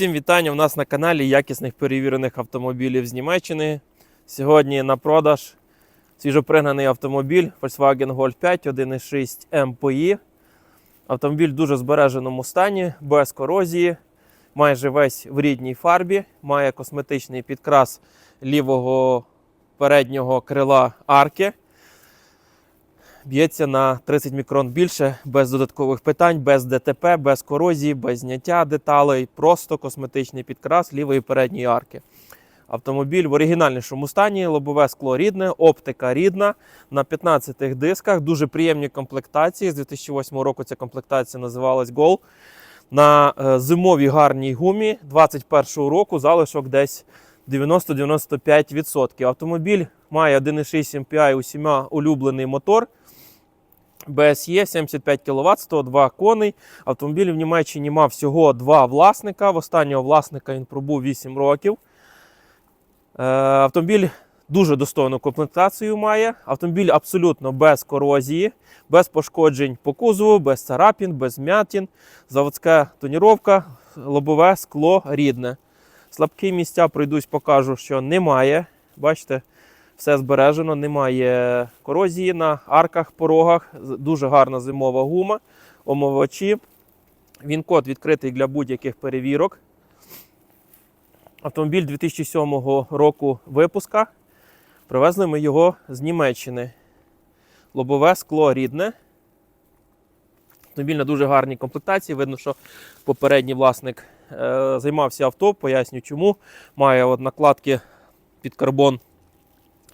Всім вітання! У нас на каналі якісних перевірених автомобілів з Німеччини. Сьогодні на продаж свіжопригнаний автомобіль Volkswagen Golf 5 1.6 MPI. Автомобіль в дуже збереженому стані, без корозії, майже весь в рідній фарбі, має косметичний підкрас лівого переднього крила арки. Б'ється на 30 мікрон більше, без додаткових питань, без ДТП, без корозії, без зняття деталей, просто косметичний підкрас лівої передньої арки. Автомобіль в оригінальнішому стані, лобове скло рідне, оптика рідна на 15 дисках, дуже приємні комплектації. З 2008 року ця комплектація називалась Gol. На е, зимовій гарній гумі 21 року залишок десь 90-95%. Автомобіль має 1,6 MPI усіма улюблений мотор. BSE 75 кВт, 102 коней. Автомобіль в Німеччині мав всього два власника. В останнього власника він пробув 8 років. Е, Автомобіль дуже достойну комплектацію має. Автомобіль абсолютно без корозії, без пошкоджень по кузову, без царапін, без м'ятін. Заводська тоніровка, лобове скло рідне. Слабкі місця пройдусь, покажу, що немає. Бачите, все збережено, немає корозії на арках, порогах. Дуже гарна зимова гума, омивачі. Він код відкритий для будь-яких перевірок. Автомобіль 2007 року випуска. Привезли ми його з Німеччини. Лобове скло рідне. Автомобіль на дуже гарній комплектації. Видно, що попередній власник е, займався авто, поясню чому. Має от накладки під карбон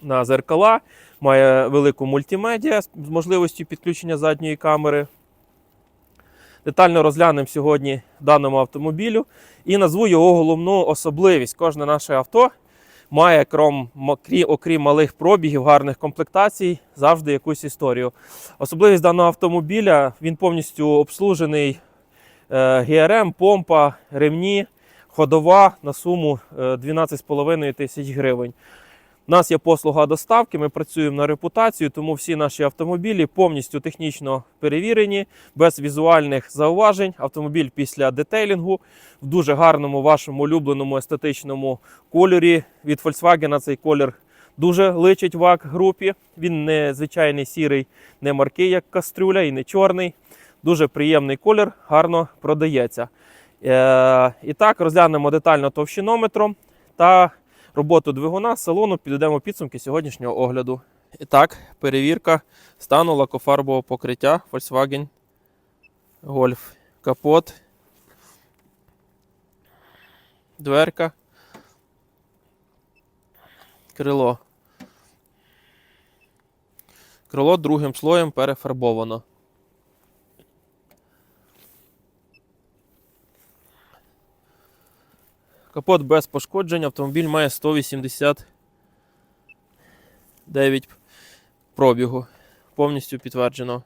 на зеркала, має велику мультимедіа з можливістю підключення задньої камери. Детально розглянемо сьогодні даному автомобілю і назву його головну особливість. Кожне наше авто має, крім, крі- окрім малих пробігів, гарних комплектацій, завжди якусь історію. Особливість даного автомобіля він повністю обслужений е, ГРМ, помпа, ремні, ходова на суму е, 12,5 тисяч гривень. У нас є послуга доставки, ми працюємо на репутацію, тому всі наші автомобілі повністю технічно перевірені, без візуальних зауважень. Автомобіль після детейлінгу в дуже гарному вашому улюбленому естетичному кольорі. Від Volkswagen цей колір дуже личить в ак групі. Він не звичайний сірий, не маркий, як кастрюля, і не чорний. Дуже приємний колір, гарно продається. Е, і так, розглянемо детально товщинометром та роботу двигуна салону, підведемо підсумки сьогоднішнього огляду. І так, перевірка стану лакофарбового покриття Volkswagen Golf. Капот. Дверка. Крило. Крило другим слоєм перефарбовано. Капот без пошкоджень. Автомобіль має 189 пробігу. Повністю підтверджено.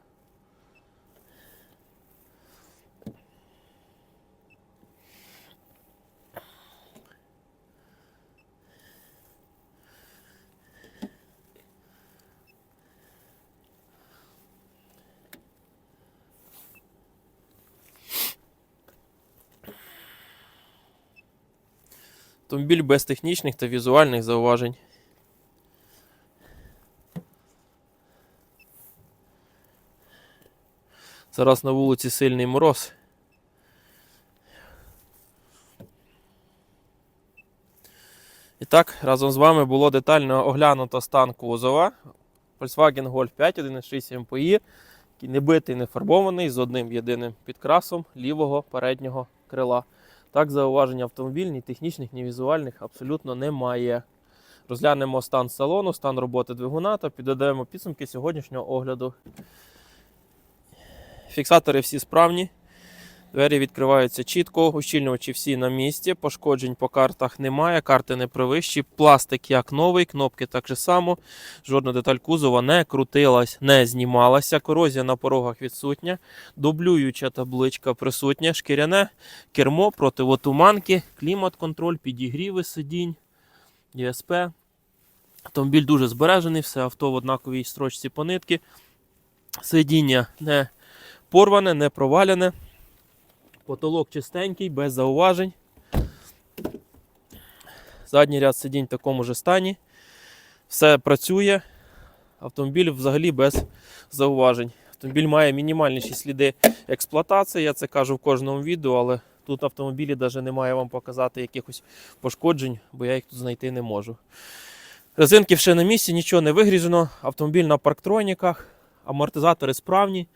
Автомобіль без технічних та візуальних зауважень. Зараз на вулиці сильний мороз. І так, разом з вами було детально оглянуто стан кузова. Volkswagen Golf 5 1.6 MPI, який не битий, не фарбований з одним єдиним підкрасом лівого переднього крила. Так, зауважень автомобіль, ні технічних, ні візуальних абсолютно немає. Розглянемо стан салону, стан роботи двигуна та підведемо підсумки сьогоднішнього огляду. Фіксатори всі справні. Двері відкриваються чітко, ущільнювачі всі на місці, пошкоджень по картах немає, карти не привищі, пластик як новий, кнопки так же само. Жодна деталь кузова не крутилась, не знімалася. Корозія на порогах відсутня, дублююча табличка присутня, шкіряне кермо, противотуманки, клімат-контроль, підігріви сидінь, ЄСП. Автомобіль дуже збережений, все авто в однаковій строчці по нитки. Сидіння не порване, не проваляне. Потолок чистенький, без зауважень. Задній ряд сидінь в такому ж стані. Все працює. Автомобіль взагалі без зауважень. Автомобіль має мінімальніші сліди експлуатації. Я це кажу в кожному відео, але тут автомобілі навіть немає вам показати якихось пошкоджень, бо я їх тут знайти не можу. Резинки ще на місці, нічого не вигріжено. Автомобіль на парктроніках, амортизатори справні,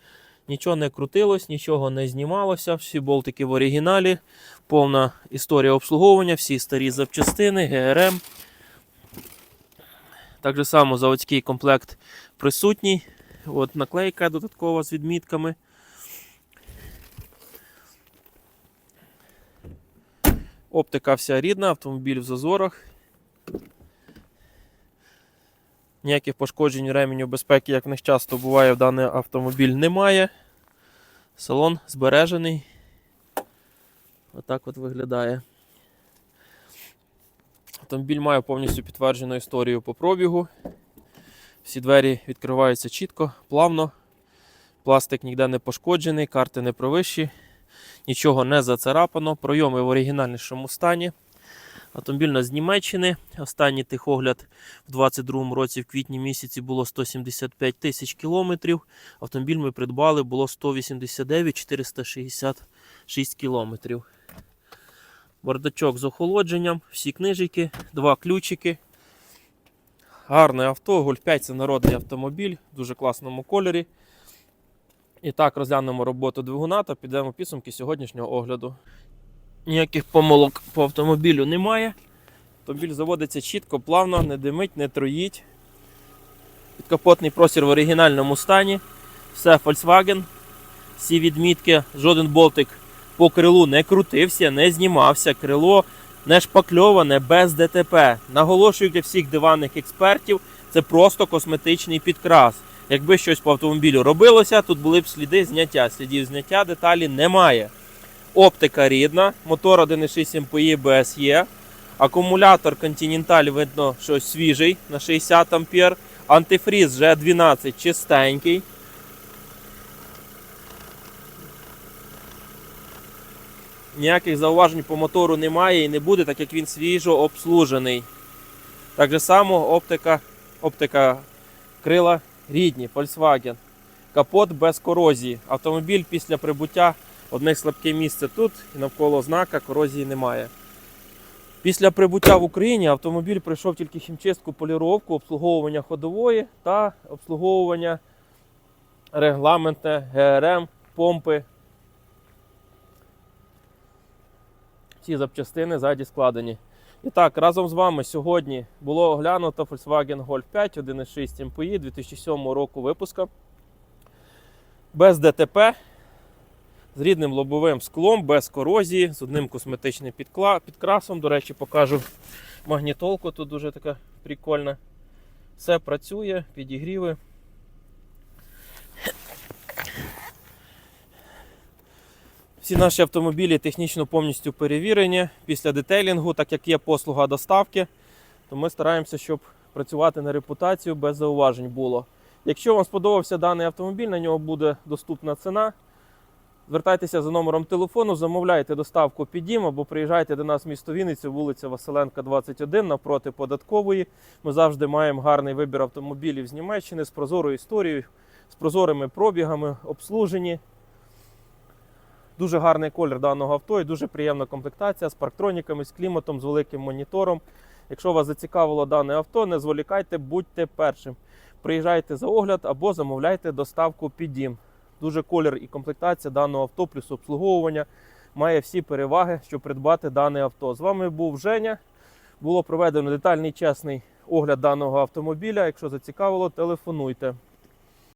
нічого не крутилось, нічого не знімалося. Всі болтики в оригіналі, повна історія обслуговування, всі старі запчастини, ГРМ. Так само заводський комплект присутній. От наклейка додаткова з відмітками. Оптика вся рідна, автомобіль в зазорах. Ніяких пошкоджень ременю безпеки, як в них часто буває, в даний автомобіль немає. Салон збережений. Отак от виглядає. Автомобіль має повністю підтверджену історію по пробігу. Всі двері відкриваються чітко, плавно. Пластик ніде не пошкоджений, карти не провищі, нічого не зацарапано. Пройоми в оригінальнішому стані. Автомобіль нас з Німеччини. Останній тихогляд в 2022 році, в квітні місяці, було 175 тисяч кілометрів. Автомобіль ми придбали, було 189 466 кілометрів. Бардачок з охолодженням, всі книжики, два ключики. Гарне авто, Golf 5 це народний автомобіль в дуже класному кольорі. І так, розглянемо роботу двигуна та підемо підсумки сьогоднішнього огляду. Ніяких помилок по автомобілю немає. Автомобіль заводиться чітко, плавно, не димить, не троїть. Підкапотний простір в оригінальному стані. Все Volkswagen. Всі відмітки, жоден болтик по крилу не крутився, не знімався. Крило не шпакльоване, без ДТП. Наголошую для всіх диванних експертів, це просто косметичний підкрас. Якби щось по автомобілю робилося, тут були б сліди зняття. Слідів зняття деталі немає. Оптика рідна, мотор 1,6 МПІ БСЄ. Акумулятор Continental видно, що свіжий на 60 ампер. Антифріз G12 чистенький. Ніяких зауважень по мотору немає і не буде, так як він свіжо обслужений. Так же само оптика, оптика крила рідні, Volkswagen. Капот без корозії. Автомобіль після прибуття одне слабке місце тут і навколо знака корозії немає. Після прибуття в Україні автомобіль пройшов тільки хімчистку, поліровку, обслуговування ходової та обслуговування регламентне ГРМ, помпи. Всі запчастини ззаді складені. І так, разом з вами сьогодні було оглянуто Volkswagen Golf 5 1.6 MPI 2007 року випуска. Без ДТП, з рідним лобовим склом, без корозії, з одним косметичним підкла- підкрасом. До речі, покажу магнітолку. Тут дуже така прикольна. Все працює, підігріви. Всі наші автомобілі технічно повністю перевірені після детейлінгу, так як є послуга доставки, то ми стараємося, щоб працювати на репутацію без зауважень було. Якщо вам сподобався даний автомобіль, на нього буде доступна ціна. Звертайтеся за номером телефону, замовляйте доставку під дім або приїжджайте до нас в місто Вінниця, вулиця Василенка, 21, навпроти податкової. Ми завжди маємо гарний вибір автомобілів з Німеччини з прозорою історією, з прозорими пробігами, обслужені. Дуже гарний колір даного авто і дуже приємна комплектація з парктроніками, з кліматом, з великим монітором. Якщо вас зацікавило дане авто, не зволікайте, будьте першим. Приїжджайте за огляд або замовляйте доставку під дім. Дуже колір і комплектація даного авто, плюс обслуговування має всі переваги, щоб придбати дане авто. З вами був Женя. Було проведено детальний чесний огляд даного автомобіля. Якщо зацікавило, телефонуйте.